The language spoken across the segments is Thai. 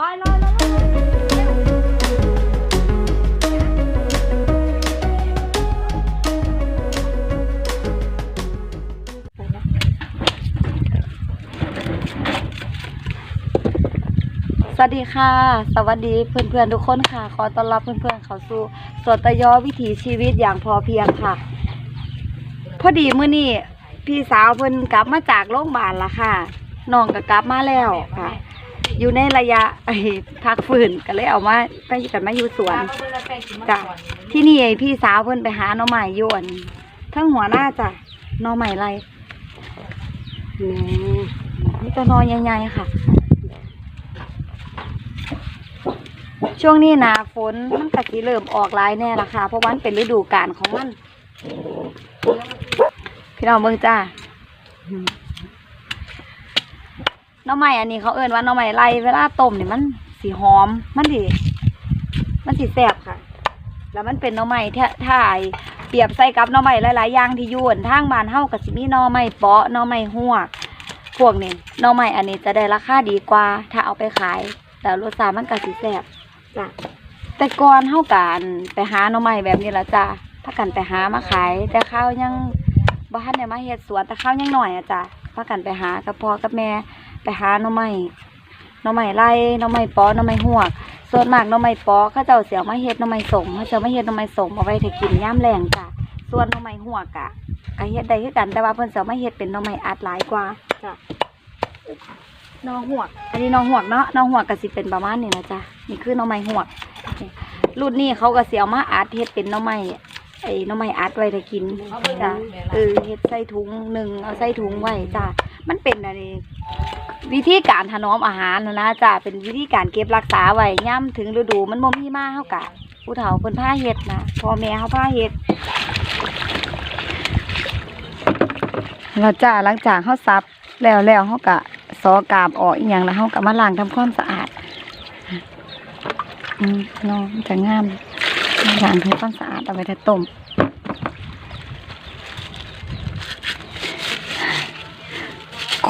ร้อยร้อยร้อยร้อยสวัสดีค่ะ สวัสดีเพื่อนๆทุกคนค่ะ ขอต้อนรับเพื่อนๆเข้าสู่สวนตะยอวิถีชีวิตอย่างพอเพียงค่ะ พอดีมื้อนี้พี่สาวเพิ่นกลับมาจากโรงพยาบาลละค่ะน้องก็กลับมาแล้วค่ะ อยู่ในระยะไอ้พักฟื้นก็เลยเอามาไปกันมาอยู่สวนจ้ะที่นี่ไอ้พี่สาวเพิ่นไปหาหน่อไม้ยวนทั้งหัวหน้าจ้ะหน่อไม้ไรนี่นี่ตัวหนใหญ่ๆค่ะ ช่วงนี้นาฝนมันกะสิเริ่มออกลายแน่ละค่ะ เพราะวันเป็นฤดูกาลของมัน พี่น้องเบิ่งจ้า น้องใหม่อันนี้เขาเอิ้นว่าหน้องใหม่ไรเวลาต้มนี่มันสีหอม มันดีมันสีแซ่บค่ะ แล้วมันเป็นหน้องใหม่ถ้าถ้าไอ้เปรียบใส่กับหน้องใหม่หลายๆอย่างที่อยุ่นทางบ้านเฮากับสิมีหน้องใหม่เปาะหน้องใหม่หัวกพวกนี้หน้องใหม่อันนี้จะได้ราคาดีกว่า ถ้าเอาไปขาย แต่รสชาติมันก็สิแซ่บจ้ะแต่ก่อนเฮากันไปหาหน่อไม้แบบนี้ละจ้ะถ้ากันไปหามาขาย แต่ข้าวยังบ่ทันได้มาเฮ็ดสวนแต่ข้าวยังหน่อยอะจ้ะพากันไปหากับพ่อกับแม่ ไปหาหน่อไม้หน่อไม้ไร่หน่อไม้ปอหน่อไม้หวกส่วนมากหน่อไม้ปอเขาเจ้าเสียมาเฮ็ดหน่อไม้สมเขาเจ้ามาเฮ็ดหน่อไม้สมเอาไว้ให้กินยามแรงจ้ะส่วนหน่อไม้หวกอะก็เฮ็ดได้คือกันแต่ว่าเพิ่นสิเอามาเฮ็ดเป็นหน่อไม้อัดหลายกว่าจ้ะหน่อหวก อันนี้หน่อหวกเนาะหน่อหวกก็สิเป็นประมาณนี้นะจ้ะนี่คือหน่อไม้หวกรุ่นนี้เขาก็เสียมาอัดเฮ็ดเป็นหน่อไม้ไอ้หน่อไม้อัดไว้ให้กินจ้ะเออเฮ็ดใส่ถุงหนึ่งเอาใส่ถุงไว้จ้ะมันเป็นอะไร วิธีการถนอมอาหารนะนะจ้ะเป็นวิธีการเก็บรักษาไว้ย่ำถึงฤดูมันบ่มีมาเฮากะผู้เฒ่าเพิ่นพาเฮ็ดนะพ่อแม่เฮาพาเฮ็ดแล้วจ้ะหลังจากเฮาซับแล้วแล้วเฮาก็ซอกาบออกอีหยังแล้วเฮาก็มาล้างทำความสะอาดอืมน้องจะงามล้างทำความสะอาดเอาไว้ถ้าต้ม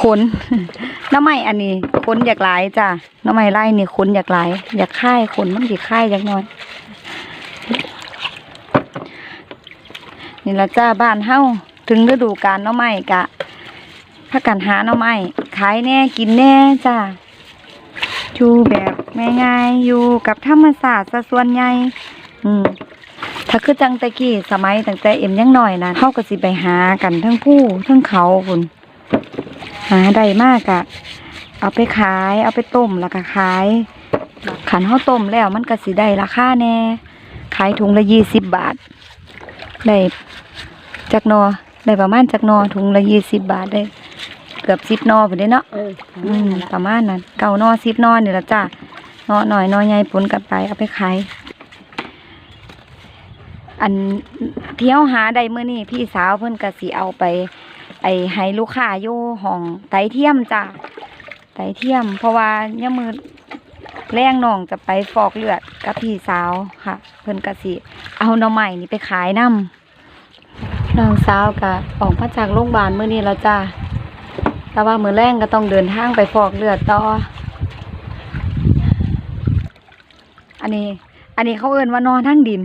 ขนน้ำไม้อันนี้ขนอยากหลายจ้ะน้ำไม้ไร่นี่ขนอยากหลาย อยากค่ายขนมันสิค่ายอยากน้อยนี่ละจ้าบ้านเฮ้าถึงฤดูกาลน้ำไม้กะถ้ากันหาหน้ำไม้ขายแน่กินแน่จ้าอยู่แบบง่ายๆอยู่กับธรรมศาสตร์ซะส่วนใหญ่อืมถ้าคือจังตะกี้สมัยตั้งแต่เอ็มยังหน้อยนะเข้าก็สิไปหากันทั้งผู้ทั้งเขาคุณ หาได้มากอะเอาไปขายเอาไปต้มแล้วก็ขายขันเขาต้มแล้วมันก็สิได้ราคาแน่ ขายถุงละยี่สิบบาท ได้จักหนอได้ประมาณจักหนอถุงละยี่สิบบาทได้ เกือบสิบหนอไปได้เนาะเอออืมประมาณนั้นเก่านอสิบนอนี่ละจ้ะนอหน่อยนอใหญ่ปนกันไปเอาไปขายอันเที่ยวหาได้มื้อนี้พี่สาวเพิ่นก็สิเอาไป ไอให้ลูกค้าอยู่ห้องไตเทียมจ้ะไตเทียม เพราะว่าเนี่ยมือแรงน้องจะไปฟอกเลือดกับพี่สาวค่ะ เพิ่นก็สิเอาหน่อไม้นี่ไปขายนํน้องสาวก็ออกมาจากโรงพยาบาลเมื้อนี้แล้วจ้ะแต่ว่ามือแรงก็ต้องเดินทางไปฟอกเลือดต่อ อันนี้ อันนี้เขาเอิ้นว่านอนนั่งดิน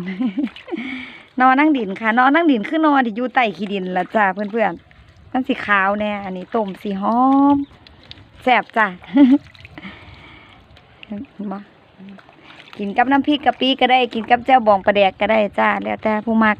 นอนนั่งดินค่ะ นอนนั่งดินคือนอนที่อยู่ใต้ขี้ดินละจ้าเพื่อนๆ มันสีขาวแน่อันนี้ต้มสีหอมแซ่บจ้ะมากินกับน้ำพริกกะปิก็ได้ กินกับแจ่วบองปลาแดกก็ได้จ้า แล้วแต่ผู้มัก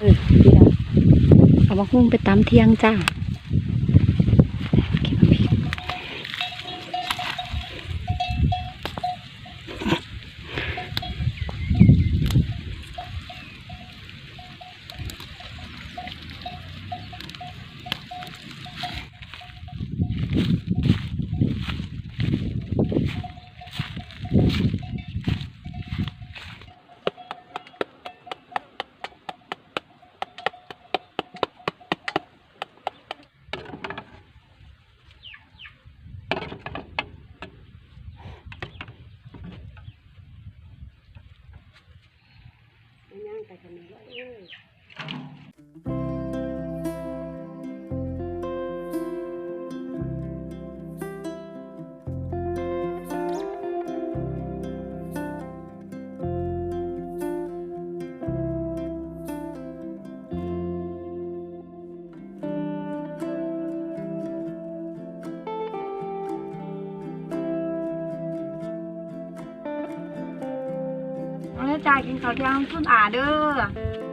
เออเอามาหุ้งไปตามเที่ยงจ้า จ้ากินข้าวเที่ยงคุณอาเด้อ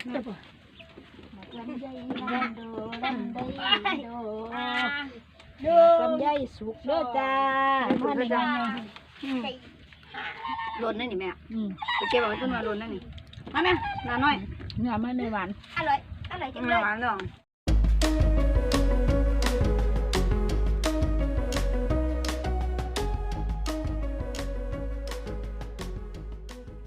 ดลำไยโดลำไยสุกเด้อจ้ามาในงานหล่นนั่นนี่แม่อืมไปเก็บเอาไว้ต้นมาหล่นนั่นนี่มาแม่นาน้อยเนื้อมาในหวานอร่อยอร่อยจังเลยหวานหรอ